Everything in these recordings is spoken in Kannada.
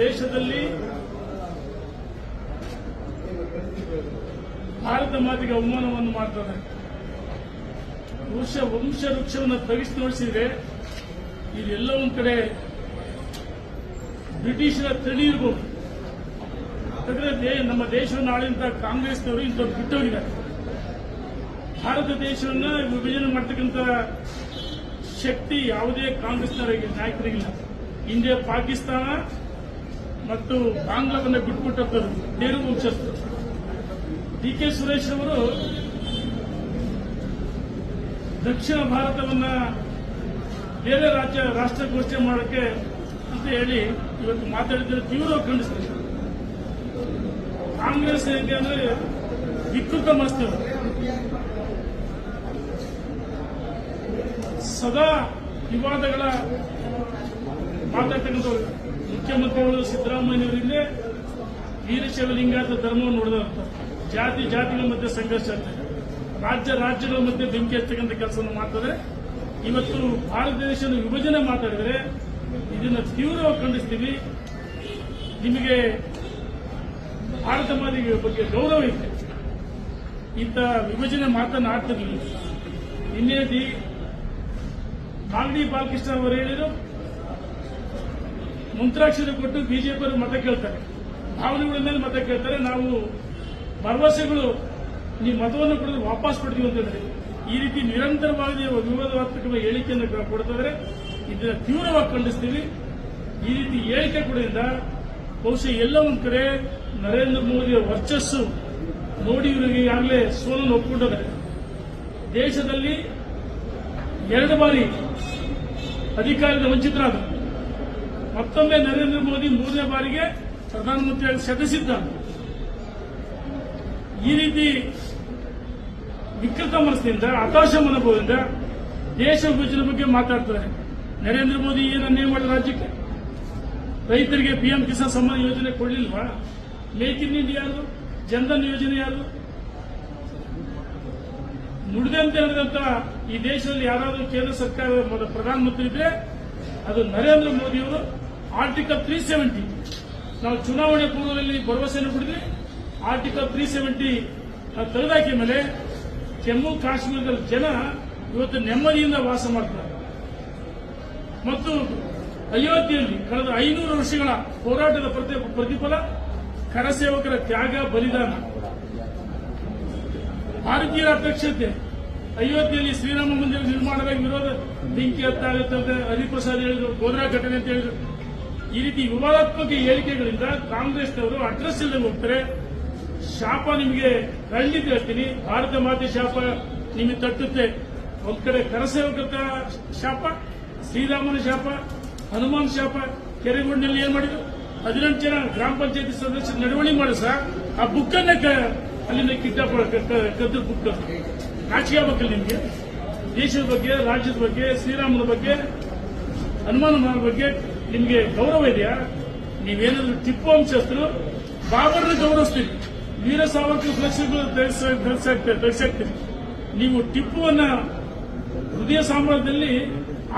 ದೇಶದಲ್ಲಿ ಭಾರತ ಮಾತಿಗೆ ಅವಮಾನವನ್ನು ಮಾಡ್ತಾರೆ. ವೃಕ್ಷ ವಂಶ ವೃಕ್ಷವನ್ನು ತಗಿಸಿ ನೋಡಿಸಿದ್ರೆ ಇದೆಲ್ಲ ಒಂದ್ ಕಡೆ ಬ್ರಿಟಿಷರ ತಳಿ ಇರ್ಬೋದು. ಯಾಕಂದ್ರೆ ನಮ್ಮ ದೇಶವನ್ನು ಆಳಿದಂತ ಕಾಂಗ್ರೆಸ್ನವರು ಇಂಥವ್ರು ಬಿಟ್ಟೋಗಿದ್ದಾರೆ ಭಾರತ ದೇಶವನ್ನ ವಿಭಜನೆ ಮಾಡ್ತಕ್ಕಂಥ ಶಕ್ತಿ ಯಾವುದೇ ಕಾಂಗ್ರೆಸ್ನವರಿಗೆ ನಾಯಕರಿಗಿಲ್ಲ. ಇಂಡಿಯಾ ಪಾಕಿಸ್ತಾನ ಮತ್ತು ಬಾಂಗ್ಲಾವನ್ನ ಬಿಟ್ಬಿಟ್ಟಂತರು ನೆಹರು ವಂಶಸ್ಥರು ಡಿ ಕೆ ಸುರೇಶ್ ಅವರು ದಕ್ಷಿಣ ಭಾರತವನ್ನ ಬೇರೆ ರಾಜ್ಯ ರಾಷ್ಟ್ರ ಘೋಷಣೆ ಮಾಡೋಕ್ಕೆ ಅಂತ ಹೇಳಿ ಇವತ್ತು ಮಾತಾಡಿದ್ರೆ ತೀವ್ರ ಖಂಡಿಸ್ತಾರೆ. ಕಾಂಗ್ರೆಸ್ ಹೇಗೆ ಅಂದ್ರೆ ವಿಕೃತ ಮನಸ್ನವರು ಸದಾ ವಿವಾದಗಳ ಮಾತಾಡ್ತಕ್ಕಂಥವ್ರು. ಮುಖ್ಯಮಂತ್ರಿಗಳು ಸಿದ್ದರಾಮಯ್ಯನವರಿಂದಲೇ ವೀರಶೈವ ಲಿಂಗಾಯತ ಧರ್ಮವನ್ನು ನೋಡಿದಂತ ಜಾತಿ, ಜಾತಿಗಳ ಮಧ್ಯೆ ಸಂಘರ್ಷ ಆಗ್ತದೆ ರಾಜ್ಯ, ರಾಜ್ಯಗಳ ಮಧ್ಯೆ ಬೆಂಕಿ ಹಚ್ಚತಕ್ಕಂಥ ಕೆಲಸವನ್ನು ಮಾಡ್ತಾರೆ. ಇವತ್ತು ಭಾರತ ದೇಶದ ವಿಭಜನೆ ಮಾತಾಡಿದರೆ ಇದನ್ನು ತೀವ್ರವಾಗಿ ಖಂಡಿಸ್ತೀವಿ. ನಿಮಗೆ ಭಾರತ ಮಾದಿಗೆ ಬಗ್ಗೆ ಗೌರವ ಇದೆ. ಇಂಥ ವಿಭಜನೆ ಮಾತನ್ನು ಆಡ್ತಿರ್ಲಿಲ್ಲ ನಿನ್ನೆ ಡಿ ಮಾಗಡಿ ಬಾಲಕೃಷ್ಣ ಅವರು ಹೇಳಿದ್ರು ಮಂತ್ರಾಕ್ಷರ ಕೊಟ್ಟು ಬಿಜೆಪಿ ಮತ ಕೇಳ್ತಾರೆ. ಭಾವನೆಗಳ ಮೇಲೆ ಮತ ಕೇಳ್ತಾರೆ. ನಾವು ಭರವಸೆಗಳು ಈ ಮತವನ್ನು ಕೊಡೋದು ವಾಪಸ್ ಕೊಡ್ತೀವಿ ಅಂತ ಹೇಳಿದ್ರೆ ಈ ರೀತಿ ನಿರಂತರವಾಗಿ ವಿವಾದಾತ್ಮಕ ಹೇಳಿಕೆಯನ್ನು ಕೊಡ್ತಿದ್ರೆ. ಇದನ್ನ ತೀವ್ರವಾಗಿ ಖಂಡಿಸ್ತೀವಿ. ಈ ರೀತಿ ಹೇಳಿಕೆ ಕೊಡೋದ್ರಿಂದ ಬಹುಶಃ ಎಲ್ಲ ಒಂದು ಕಡೆ ನರೇಂದ್ರ ಮೋದಿಯ ವರ್ಚಸ್ಸು ನೋಡಿ ಇವರಿಗೆ ಈಗಾಗಲೇ ಸೋಲನ್ನು ಒಪ್ಪಿಕೊಂಡಿದ್ದಾರೆ. ದೇಶದಲ್ಲಿ ಎರಡು ಬಾರಿ ಅಧಿಕಾರದ ವಂಚಿತರಾದರು. ಮತ್ತೊಮ್ಮೆ ನರೇಂದ್ರ ಮೋದಿ ಮೂರನೇ ಬಾರಿಗೆ ಪ್ರಧಾನಮಂತ್ರಿಯಾಗಿ ಸದಸ್ಯದ್ದಾರೆ ಈ ರೀತಿ ವಿಕೃತ ಮನಸ್ಸಿನಿಂದ, ಹತಾಶ ಮನೋಭಾವದಿಂದ ದೇಶ ವಿಭಜನೆ ಬಗ್ಗೆ ಮಾತಾಡ್ತಾರೆ. ನರೇಂದ್ರ ಮೋದಿ ಏನನ್ನೇ ಮಾಡಿದ ರಾಜ್ಯಕ್ಕೆ? ರೈತರಿಗೆ ಪಿಎಂ ಕಿಸಾನ್ ಸಮ್ಮಾನ್ ಯೋಜನೆ ಕೊಡಲಿಲ್ವಾ? ಮೇಕ್ ಇನ್ ಇಂಡಿಯಾ ಯಾರು? ಜನಧನ್ ಯೋಜನೆ ಯಾರು? ನುಡಿದಂತೆ ನಡೆದಂತ ಈ ದೇಶದಲ್ಲಿ ಯಾರಾದರೂ ಕೇಂದ್ರ ಸರ್ಕಾರ ಪ್ರಧಾನಮಂತ್ರಿ ಇದ್ರೆ ಅದು ನರೇಂದ್ರ ಮೋದಿಯವರು ಆರ್ಟಿಕಲ್ ತ್ರೀ ಸೆವೆಂಟಿ ನಾವು ಚುನಾವಣೆ ಪೂರ್ವದಲ್ಲಿ ಭರವಸೆಯನ್ನು ಕೊಡಿದ್ವಿ ಆರ್ಟಿಕಲ್ ತ್ರೀ ಸೆವೆಂಟಿ ತೆಗೆದಾಕಿದ ಮೇಲೆ ಜಮ್ಮು ಕಾಶ್ಮೀರದ ಜನ ಇವತ್ತು ನೆಮ್ಮದಿಯಿಂದ ವಾಸ ಮಾಡ್ತಾರೆ. ಮತ್ತು ಅಯೋಧ್ಯೆಯಲ್ಲಿ ಕಳೆದ ಐನೂರು ವರ್ಷಗಳ ಹೋರಾಟದ ಪ್ರತಿ- ಪ್ರತಿಫಲ ಕರಸೇವಕರ ತ್ಯಾಗ, ಬಲಿದಾನ. ಭಾರತೀಯರ ಅಪೇಕ್ಷತೆ ಅಯೋಧ್ಯೆಯಲ್ಲಿ ಶ್ರೀರಾಮ ಮಂದಿರ ನಿರ್ಮಾಣವಾಗಿ ವಿರೋಧ ಬೆಂಕಿ ಹತ್ತಾಗುತ್ತಂತೆ ಹರಿಪ್ರಸಾದ್ ಹೇಳಿದ್ರು ಗೋದ್ರಾ ಘಟನೆ ಅಂತ ಹೇಳಿದ್ರು. ಈ ರೀತಿ ವಿವಾದಾತ್ಮಕ ಹೇಳಿಕೆಗಳಿಂದ ಕಾಂಗ್ರೆಸ್ನವರು ಅಡ್ರೆಸ್ ಇಲ್ಲದೆ ಹೋಗ್ತಾರೆ. ಶಾಪ ನಿಮಗೆ ಖಂಡಿತ ಹೇಳ್ತೀನಿ. ಭಾರತ ಮಾತೆ ಶಾಪ ನಿಮಗೆ ತಟ್ಟುತ್ತೆ. ಒಂದ್ ಕಡೆ ಕರಸೇವಕ ಶಾಪ, ಶ್ರೀರಾಮನ ಶಾಪ, ಹನುಮಾನ್ ಶಾಪ ಕೆರೆಗೂಡಿನಲ್ಲಿ ಏನ್ ಮಾಡಿದ್ರು? ಹದಿನೆಂಟು ಜನ ಗ್ರಾಮ ಪಂಚಾಯತಿ ಸದಸ್ಯರು ನಡವಳಿ ಮಾಡಿಸ ಆ ಬುಕ್ಕನ್ನ ಅಲ್ಲಿಂದ ಕಿಡ್ನಾಪ್ ಕದ್ದು ಬುಕ್ ನಾಚಿಕೆ ಆಗ್ಬೇಕಲ್ಲ ನಿಮಗೆ? ದೇಶದ ಬಗ್ಗೆ, ರಾಜ್ಯದ ಬಗ್ಗೆ, ಶ್ರೀರಾಮನ ಬಗ್ಗೆ, ಹನುಮಾನ ಬಗ್ಗೆ ನಿಮ್ಗೆ ಗೌರವ ಇದೆಯಾ? ನೀವೇನಾದ್ರೂ ಟಿಪ್ಪು ವಂಶಸ್ಥರು? ಬಾಬರ್ನ ಗೌರವಿಸ್ತೀರಿ. ವೀರ ಸಾವರ್ಕರ್ ಫ್ಲೆಕ್ಸಿಬಲ್ ಧರಿಸಾಕ್ತೀರಿ ನೀವು ಟಿಪ್ಪುವನ್ನ ಹೃದಯ ಸಾಮ್ರಾಜ್ಯದಲ್ಲಿ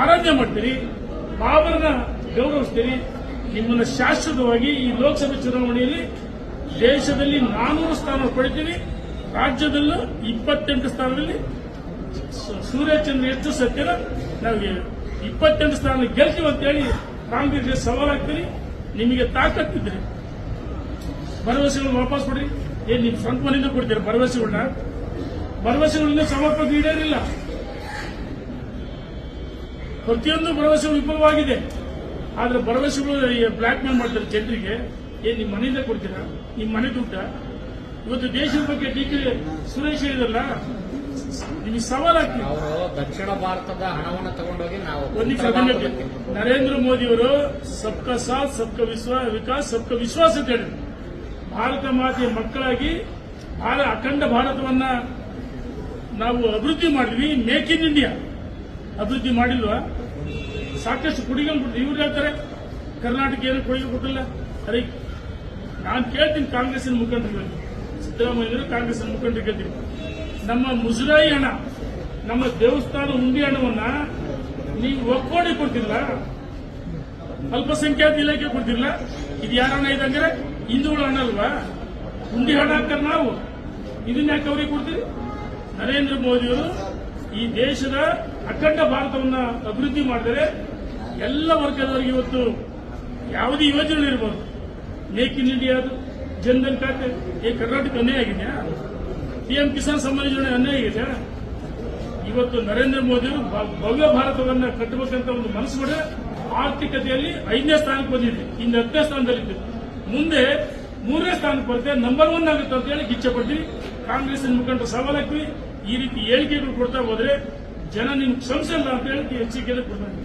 ಆರಾಧನೆ ಮಾಡ್ತೀರಿ, ಬಾಬರ್ನ ಗೌರವಿಸ್ತೀರಿ. ನಿಮ್ಮನ್ನು ಶಾಶ್ವತವಾಗಿ ಈ ಲೋಕಸಭೆ ಚುನಾವಣೆಯಲ್ಲಿ ದೇಶದಲ್ಲಿ ನಾನೂರು ಸ್ಥಾನ ಪಡಿತೀವಿ ರಾಜ್ಯದಲ್ಲೂ ಇಪ್ಪತ್ತೆಂಟು ಸ್ಥಾನದಲ್ಲಿ ಸೂರ್ಯಚಂದ್ರ ಹೆಚ್ಚು ಸತ್ಯನ ನಾವು ಇಪ್ಪತ್ತೆಂಟು ಸ್ಥಾನ ಗೆಲ್ತೀವಿ ಅಂತೇಳಿ ಕಾಂಗ್ರೆಸ್ಗೆ ಹಾಕ್ತೀನಿ ನಿಮಗೆ ತಾಕತ್ತಿದ್ರೆ ಭರವಸೆಗಳನ್ನ ವಾಪಸ್ ಕೊಡಿ ಏನ್ ನಿಮ್ ಸ್ವಂತ ಮನೆಯಿಂದ ಕೊಡ್ತೀರಾ ಭರವಸೆಗಳನ್ನ? ಭರವಸೆಗಳನ್ನ ಸಮರ್ಪಕ ಈಡೇರಿಲ್ಲ. ಪ್ರತಿಯೊಂದು ಭರವಸೆಗಳು ವಿಫಲವಾಗಿದೆ. ಆದ್ರೆ ಭರವಸೆಗಳು ಬ್ಲಾಕ್ ಮೇಲ್ ಮಾಡ್ತಾರೆ ಜನರಿಗೆ. ಏನ್ ನಿಮ್ಮ ಮನೆಯಿಂದ ಕೊಡ್ತೀರಾ? ನಿಮ್ಮ ಮನೆ ದುಡ್ಡ? ಇವತ್ತು ದೇಶದ ಬಗ್ಗೆ ಟೀಕೆ ಕೆ ಸುರೇಶ್ ಹೇಳಿದಲ್ಲ ನಿಮಗೆ ಸವಾಲಾಗ್ತದೆ ಅವರು ದಕ್ಷಿಣ ಭಾರತದ ಹಣವನ್ನು ತಗೊಂಡೋಗಿ ನಾವು ಒಂದು ನರೇಂದ್ರ ಮೋದಿ ಅವರು ಸಬ್ಕಾ ಸಾಥ್ ಸಬ್ಕಾ ವಿಶ್ವಾಸ ವಿಕಾಸ್ ಸಬ್ಕಾ ವಿಶ್ವಾಸ ಅಂತ ಹೇಳಿದ್ರು. ಭಾರತ ಮಾತೆಯ ಮಕ್ಕಳಾಗಿ ಭಾರ ಅಖಂಡ ಭಾರತವನ್ನ ನಾವು ಅಭಿವೃದ್ಧಿ ಮಾಡಿದ್ವಿ ಮೇಕ್ ಇನ್ ಇಂಡಿಯಾ. ಅಭಿವೃದ್ಧಿ ಮಾಡಿಲ್ವಾ? ಸಾಕಷ್ಟು ಕೊಡುಗೆಗಳು ಕೊಟ್ಟು ಇವ್ರು ಹೇಳ್ತಾರೆ ಕರ್ನಾಟಕ ಏನು ಕೊಡುಗೆ ಕೊಟ್ಟಿಲ್ಲ. ಅದೇ ನಾನು ಕೇಳ್ತೀನಿ ಕಾಂಗ್ರೆಸ್ಸಿನ ಮುಖಂಡರುಗಳಿಗೆ. ಸಿದ್ದರಾಮಯ್ಯ ಕಾಂಗ್ರೆಸ್ಸಿನ ಮುಖಂಡರು ಕೇಳ್ತೀನಿ. ನಮ್ಮ ಮುಜರಾಯಿ ಹಣ ನಮ್ಮ ದೇವಸ್ಥಾನ ಹುಂಡಿ ಹಣವನ್ನ ನೀವು ಒಕ್ಕೋಡಿ ಕೊಡ್ತಿಲ್ಲ, ಅಲ್ಪಸಂಖ್ಯಾತ ಇಲಾಖೆ ಕೊಡ್ತಿಲ್ಲ. ಇದು ಯಾರ ಹಣ ಇದಂದ್ರೆ ಹಿಂದೂಗಳ ಹಣ ಅಲ್ವಾ? ಹುಂಡಿ ಹಣ ಹಾಕ್ತಾರೆ ನಾವು. ಇದನ್ನ ಯಾಕೆ ಅವ್ರಿಗೆ ಕೊಡ್ತೀವಿ ನರೇಂದ್ರ ಮೋದಿಯವರು ಈ ದೇಶದ ಅಖಂಡ ಭಾರತವನ್ನ ಅಭಿವೃದ್ಧಿ ಮಾಡಿದರೆ ಎಲ್ಲ ವರ್ಗದವರಿಗೆ ಇವತ್ತು ಯಾವುದೇ ಯೋಜನೆ ಇರ್ಬೋದು ಮೇಕ್ ಇನ್ ಇಂಡಿಯಾದು ಜನ್ಧನ್ ಖಾತೆ ಈ ಕರ್ನಾಟಕ ಅನ್ಯಾಯ ಆಗಿದೆಯಾ? ಪಿಎಂ ಕಿಸಾನ್ ಸಮ್ಮಾನ್ ಯೋಜನೆ ಅನ್ಯಾಯ ಇದೆ. ಇವತ್ತು ನರೇಂದ್ರ ಭ- ಭವ್ಯ ಭಾರತವನ್ನ ಕಟ್ಟಬೇಕಂತ ಒಂದು ಮನಸ್ಸು ಮಾಡಿ ಆರ್ಥಿಕತೆಯಲ್ಲಿ ಐದನೇ ಸ್ಥಾನಕ್ಕೆ ಬಂದಿದೆ. ಇನ್ನು ಹತ್ತನೇ ಸ್ಥಾನದಲ್ಲಿದೆ. ಮುಂದೆ ಮೂರನೇ ಸ್ಥಾನಕ್ಕೆ ಬರುತ್ತೆ. ನಂಬರ್ ಒನ್ ಆಗುತ್ತೆ ಅಂತ ಹೇಳಿ ಇಚ್ಛೆ ಪಡ್ತೀವಿ. ಕಾಂಗ್ರೆಸ್ ಮುಖಂಡರು ಸವಾಲಕ್ಕೆ ಈ ರೀತಿ ಹೇಳಿಕೆಗಳು ಕೊಡ್ತಾ ಹೋದ್ರೆ ಜನ ನಿಮ್ಗೆ ಸಂಸಲ್ಲ ಅಂತ ಹೇಳಿ ಎಚ್ಚರಿಕೆ ಕೊಡ್ತಾರೆ.